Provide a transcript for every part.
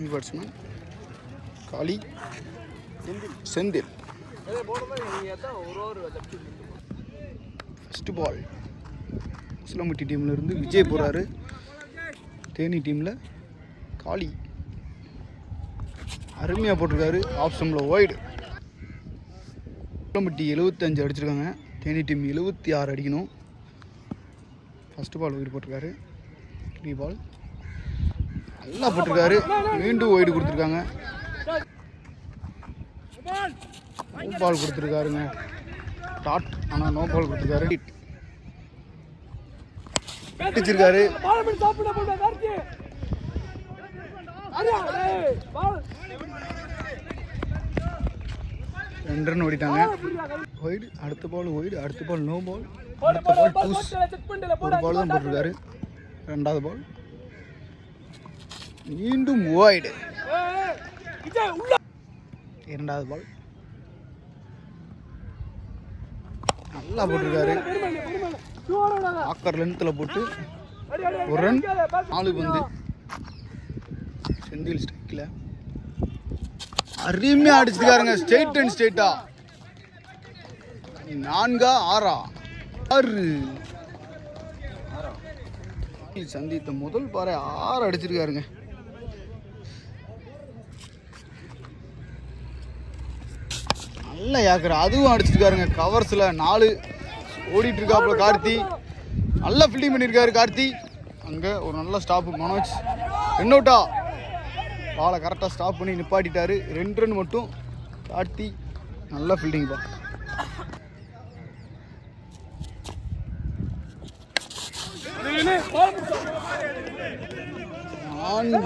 New batsman Kali Senthil first ball Usilampatti டீம்ல இருந்து விஜய் போகிறாரு தேனி டீமில் காளி அருமையாக போட்டிருக்காரு. ஆப்ஷனில் ஒய்டு உசிலம்பட்டி எழுபத்தஞ்சு அடிச்சிருக்காங்க. தேனி டீம் எழுபத்தி ஆறு அடிக்கணும். ஃபஸ்ட்டு பால் ஒய்டு போட்டிருக்காரு. த்ரீ பால் நல்லா போட்டிருக்காரு. மீண்டும் ஒயிடு கொடுத்துருக்காங்க. நோ பால் கொடுத்துருக்காருங்க. டாட் ஆனால் நோ பால் கொடுத்துருக்காரு. அடிச்சிருக்காரு ரெண்டு ரன் ஓடிட்டாங்க. ஒய்டு அடுத்த பால் ஒயிடு அடுத்த பால் நோ பால் அடுத்த பால் டூஸ் ஒரு பால் தான் போட்டிருக்காரு. ரெண்டாவது பால் மீண்டும் ஒய்டு இரண்டாவது பால் நல்லா போட்டிருக்காரு. ஆக்கர் லென்த்தில் போட்டு ஒரு ரன் நாலு பந்து. செந்தில் ஸ்ட்ரைக்கில் அருமையாக அடிச்சிருக்காருங்க. ஸ்டேட் அண்ட் ஸ்டேட்டா நான்கா ஆறா. ஆறு. சந்தித்த முதல் பாறை ஆறு அடிச்சிருக்காருங்க. நல்ல யாக்கர் அதுவும் அடிச்சிருக்காருங்க. கவர்ஸில் நாலு ஓடிட்டு இருக்காப்புல கார்த்தி. நல்லா ஃபீல்டிங் பண்ணியிருக்காரு கார்த்தி. அங்கே ஒரு நல்ல ஸ்டாப்பு மனோஜ். ரன் அவுட்டா பாலை கரெக்டாக ஸ்டாப் பண்ணி நிப்பாட்டிட்டாரு. ரெண்டு ரன் மட்டும். கார்த்தி நல்ல ஃபீல்டிங் பா நான்கு.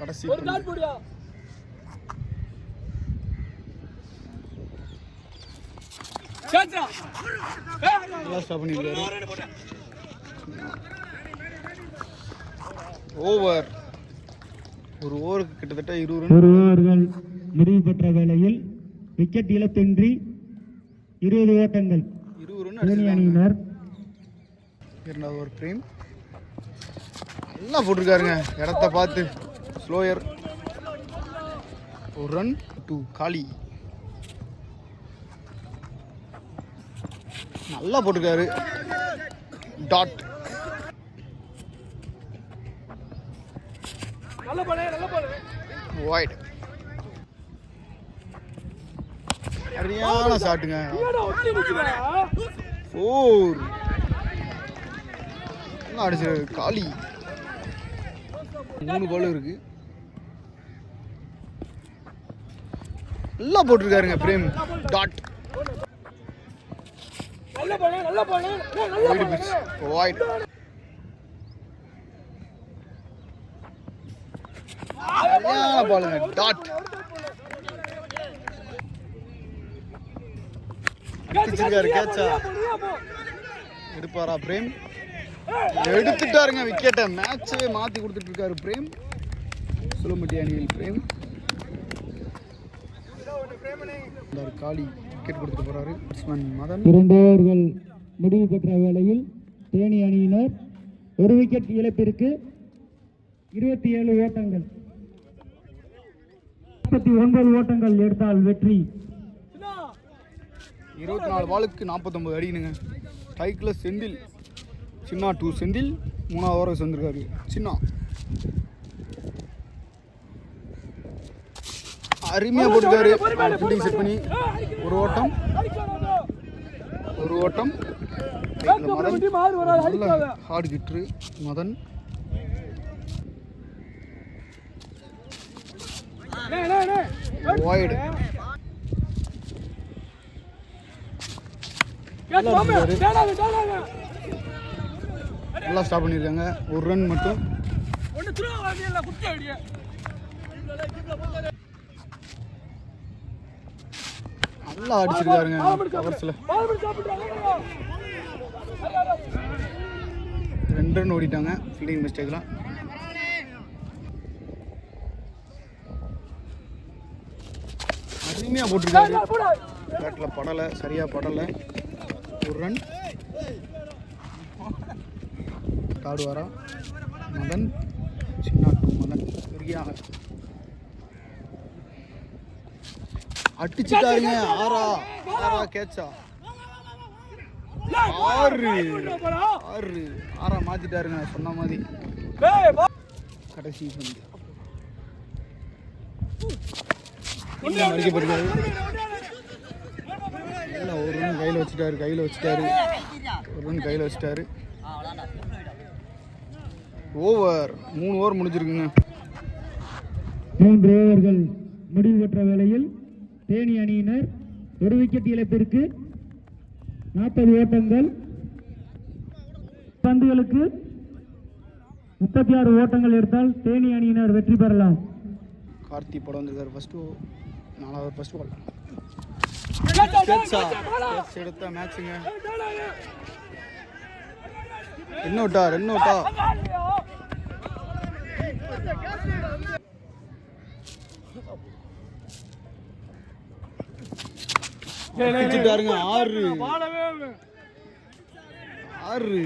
கடைசி பந்து. நல்லா ஸ்டாப் பண்ணியிருக்காரு ஓவர் ஒரு ஓவருக்கு கிட்டத்தட்ட இருபது ஒரு ஓவர்கள் முடிவு பெற்ற வேளையில் விக்கெட் இழப்பின்றி இருபது ஓட்டங்கள். இருபது அணியினர். இரண்டாவது ஒரு பிரேம் நல்லா போட்டிருக்காருங்க. இடத்த பார்த்து ஸ்லோயர் ஒரு ரன் டூ காலி. நல்லா போட்டிருக்காரு. டாட் ஒயிட் சரியான ஷாட்டுங்க ஃபோர் அடிச்சிரு காளி மூணு பால் இருக்கு. நல்லா போட்டிருக்காருங்க பிரேம். டாட் ஒயிட் சரியான பாலுங்க டாட் அடிச்சிருக்காரு கேட்சா எடுப்பாரா பிரேம்? எடுத்துட்டாருங்க விக்கெட்டை மேட்சே மாற்றி கொடுத்துட்டு இருக்காரு பிரேம். சுலம்பட்டி அணியில் பிரேம். காளி. விக்கெட் கொடுத்துட்டு போறாரு. பேட்ஸ்மேன் மதன். இரண்டு ஓவர்கள் முடிவு பெற்ற வேளையில் தேனி அணியினர் ஒரு விக்கெட் இழப்பிற்கு இருபத்தி ஏழு ஓட்டங்கள். முப்பத்தி ஒன்பது ஓட்டங்கள் எடுத்தால் வெற்றி. இருபத்தி நாலு பாலுக்கு நாற்பத்தொம்பது அடிக்கணுங்க ஸ்ட்ரைக்கில் செந்தில். சின்னா டூ செந்தில். மூணாவது ஓவர் சேர்ந்துருக்காரு சின்னா. அருமையாக போட்டுருக்காரு ஃபீல்டிங் செட் பண்ணி. ஒரு ஓட்டம். ஒரு ஓட்டம். நல்ல ஹார்டு கிட்ரு மதன். வாய்டு நல்லா ஸ்டாப் பண்ணியிருக்காங்க. ஒரு ரன் மட்டும். நல்லா அடிச்சிருக்காருங்க கவர்ஸில் ரெண்டு ரன் ஓடிட்டாங்க. ஃபீல்டிங் மிஸ்டேக்லாம் அருமையாக போட்டிருக்காரு. பேட்டில் படலை சரியாக படலை. ஒரு ரன் காடு வரா. மதன். சின்ன மதன். பெரியாங்க அடிச்சுட்டாருங்க. ஆறா. ஆறா கேட்சா. ஆறு. ஆறு. ஆறா மாத்திட்டாருங்க நான் சொன்ன மாதிரி. கடைசி பந்து ஒரு ரன் கையில் வச்சுட்டாரு கையில் வச்சுட்டாரு. ஒரு ரன் கையில் வச்சுட்டாரு. ஓவர் மூணு ஓவர் முடிஞ்சிருக்குங்க. மூன்று ஓவர்கள் முடிவு பெற்ற வேளையில் தேனி அணியினர் ஒரு விக்கெட் இழப்பிற்கு நாற்பது ஓட்டங்கள். பந்துகளுக்கு முப்பத்தி ஆறு ஓட்டங்கள் எடுத்தால் தேனி அணியினர் வெற்றி பெறலாம். கார்த்தி படம் வந்திருக்காரு. ஃபர்ஸ்ட் நாலாவது ஃபர்ஸ்ட் பால் கேட்சா கேட்ச் எடுத்த மேட்சுங்க ரென்னோட்டா ரென்னோட்டா அடிச்சுட்டாருங்க ஆறு. ஆறு.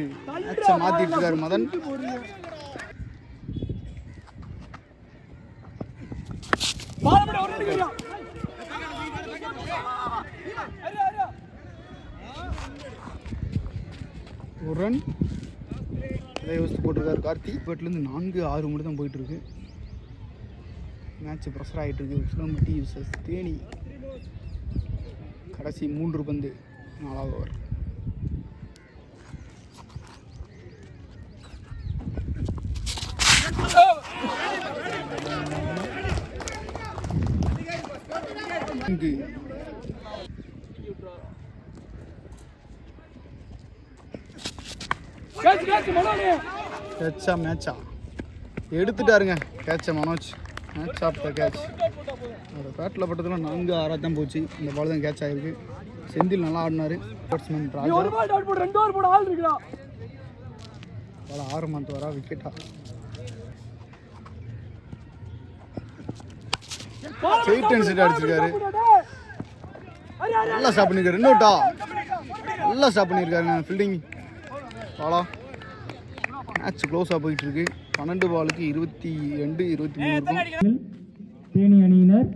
மேட்சை மாத்திட்டு இருக்காரு மதன். ஒரு ரன் அதை யோசித்து போட்டிருக்காரு கார்த்தி. இப்போட்லேருந்து நான்கு ஆறு மட்டும் தான் போயிட்டு இருக்கு மேட்ச் ப்ரெஷர் ஆகிட்டு இருக்கு. விசஸ் தேனி. கடைசி மூன்று பந்து நாலாவது ஓவர் இங்கு கேட்சா மேட்சா. எடுத்துட்டாருங்க. கேட்சை Manoj. Match of the catch. அந்த பேட்டில் பட்டதுல நான்கு ஆறாக தான் போச்சு. இந்த பால் தான் கேட்ச் ஆகிருக்கு செந்தில் நல்லா ஆடினாரு. பேட்ஸ்மேன் ராஜா. பால் ஆறு மந்த் வரா விக்கெட்டா ஸ்ட்ரெயிட் அண்ட் செட் அடிச்சிருக்காரு. நல்லா ஸ்டாப் பண்ணிருக்காரு. ரெண்டோட்டா நல்லா ஸ்டாப் பண்ணியிருக்காருங்க ஃபீல்டிங் பாலா மேட்ச் க்ளோஸாக போயிட்டு இருக்கு பன்னெண்டு பாலுக்கு இருபத்தி ரெண்டு இருபத்தி மூணு தேனி அணியினர்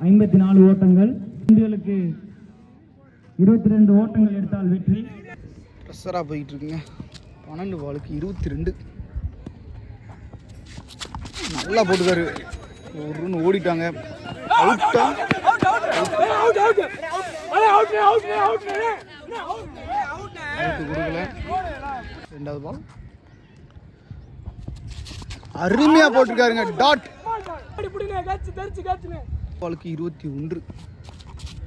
ஐம்பத்தி நாலு ஓட்டங்கள். பந்துகளுக்கு இருபத்தி ரெண்டு ஓட்டங்கள் எடுத்தால் வெற்றி. ப்ரெஷராக போயிட்டு இருக்குங்க பன்னெண்டு பாலுக்கு இருபத்தி ரெண்டு. நல்லா போட்டுக்காரு. ஒரு ரன் ஓடிட்டாங்க. அவுட்டா அவுட்டு கொடுக்கல ரெண்டாவது பால் அருமையா போட்டிருக்காருங்க. டாட் பாலுக்கு இருபத்தி ஒன்று.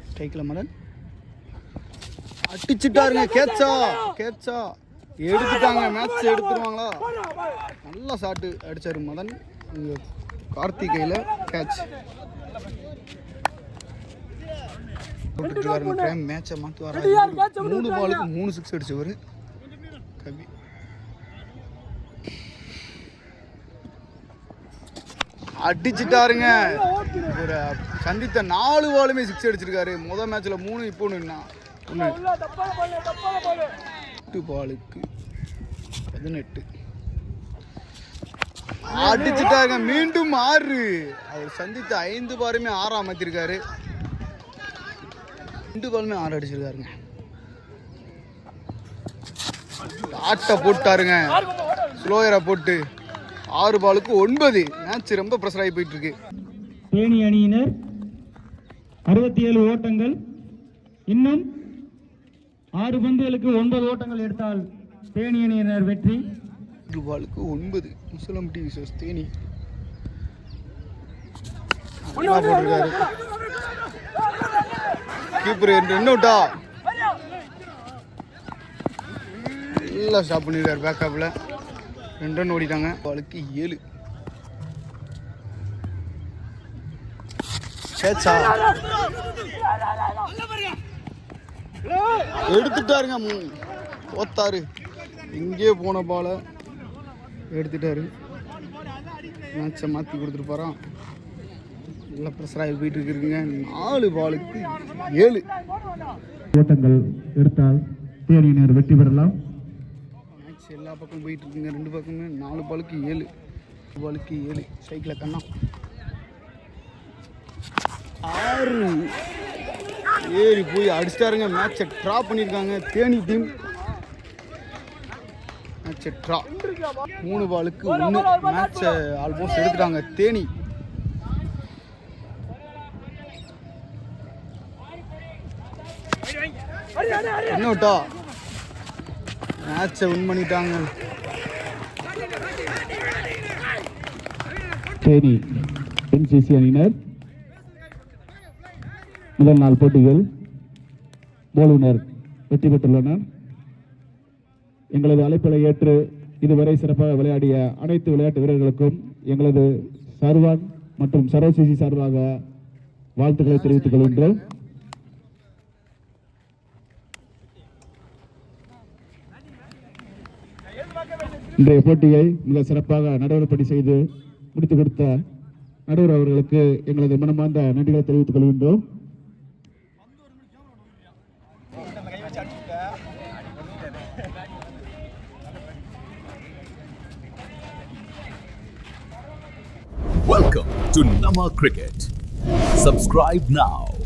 ஸ்ட்ரைக்கில் மதன் அடிச்சுட்டாருங்க கேட்சா. கேட்சா. எடுத்துட்டாங்க மேட்ச் எடுத்துருவாங்களா? நல்லா ஷாட்டு அடிச்சாரு மதன் இங்க கார்த்திகையில் கேட்ச் போட்டுருக்காருங்க மேட்சை மாற்றி வர மூணு பாலுக்கு மூணு சிக்ஸ் அடிச்சவர். அடிச்சிட்டாருங்க. ஒரு சந்தித்த நாலு பாலுமே சிக்ஸ் அடிச்சிருக்காரு. முதல் மேட்ச்ல மூணு இப்போ ஒன்று ஒன்று எட்டு பாலுக்கு பதினெட்டு. அடிச்சிட்டாருங்க. மீண்டும் ஆறு. அவர் சந்தித்த ஐந்து பாருமே ஆறா மாத்திருக்காரு. ரெண்டு பாலுமே ஆறு அடிச்சிருக்காருங்க. ஆட்டை போட்டாருங்க. ஸ்லோயரை போட்டு. ஆறு பாலுக்கு ஒன்பது. மேட்ச் ரொம்ப ப்ரெஷர் ஆகி போயிட்டு இருக்கு தேனி அணியினர் அறுபத்தி ஏழு ஓட்டங்கள். இன்னும் ஆறு பந்துகளுக்கு ஒன்பது ஓட்டங்கள் எடுத்தால் தேனி அணியினர் வெற்றி. ஆறு பாலுக்கு ஒன்பது. முசலம்பட்டி விசஸ் தேனி. நல்லா போட்டிருக்காரு கீப்பர் ரெண்டு அவுட்டா நல்லா ஸ்டாப் பண்ணிருக்காரு பேக்கப்பில் ரெண்டு ரன் ஓடிட்டாங்க. பாலுக்கு ஏழு. சேச்சா. எடுத்துட்டாருங்க மூ- தோத்தாரு எங்கேயோ போன பாலை எடுத்துட்டாரு. மேட்சை மாற்றி கொடுத்துட்டு போகிறான் நல்லா ப்ரெஷராகி போயிட்டு இருக்குங்க நாலு பாலுக்கு ஏழு. ஓட்டங்கள் எடுத்தால் தேனியினர் வெற்றி பெறலாம். பக்கம் போயிட்டு இருக்குங்க ரெண்டு பக்கமே நாலு பாலுக்கு ஏழு. பாலுக்கு ஏழு. சைக்கிளில் கண்ணா. ஆறு. ஏறி போய் அடிச்சிட்டாருங்க. மேட்சை ட்ரா பண்ணியிருக்காங்க. தேனி டீம் மேட்சை ட்ரா மூணு பாலுக்கு ஒன்று மேட்சை ஆல்மோஸ்ட் எடுத்துட்டாங்க. தேனி. என்ன விட்டா மேட்சை வின் பண்ணிட்டாங்க. தேனி என்சிசி அணியினர். முதல் நாள் போட்டிகள் போலுனர் வெற்றி பெற்றுள்ளனர். எங்களது அழைப்பை ஏற்று இதுவரை சிறப்பாக விளையாடிய அனைத்து விளையாட்டு வீரர்களுக்கும் எங்களது சர்வான் மற்றும் சரோசிசி சார்பாக வாழ்த்துக்களை தெரிவித்துக் கொள்கின்றோம். இன்றைய போட்டியை மிக சிறப்பாக நடவடிக்கை செய்து முடித்துக் கொடுத்த நடுவர் அவர்களுக்கு எங்களது மனமார்ந்த நன்றிகளை தெரிவித்துக் கொள்கின்றோம் Welcome to Nama Cricket. Subscribe now